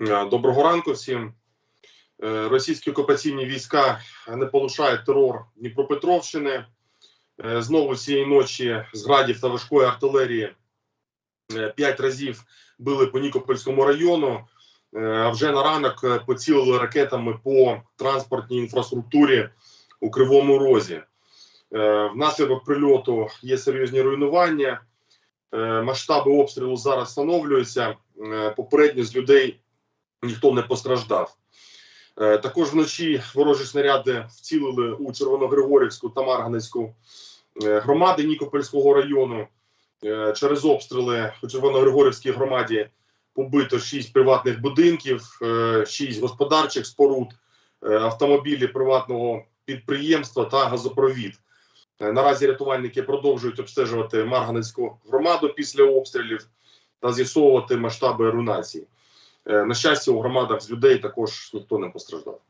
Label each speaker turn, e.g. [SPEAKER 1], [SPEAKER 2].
[SPEAKER 1] Е, Доброго ранку всім. Е, Російські окупаційні війська не полишають терор Дніпропетровщини. Е, Знову цієї ночі з градів та важкої артилерії п'ять разів били по Нікопольському району. А вже на ранок поцілили ракетами по транспортній інфраструктурі у Кривому Розі. Внаслідок прильоту є серйозні руйнування. Масштаби обстрілу зараз встановлюються. Попередньо з людей ніхто не постраждав. Е, Також вночі ворожі снаряди вцілили у Червоногригорівську та Марганецьку е, громади Нікопольського району. Е, Через обстріли у Червоногригорівській громаді побито 6 приватних будинків, 6 господарчих споруд, автомобілі приватного підприємства та газопровід. Наразі рятувальники продовжують обстежувати Марганецьку громаду після обстрілів та з'ясовувати масштаби руйнації. Е, На щастя, у громадах з людей також ніхто не постраждав.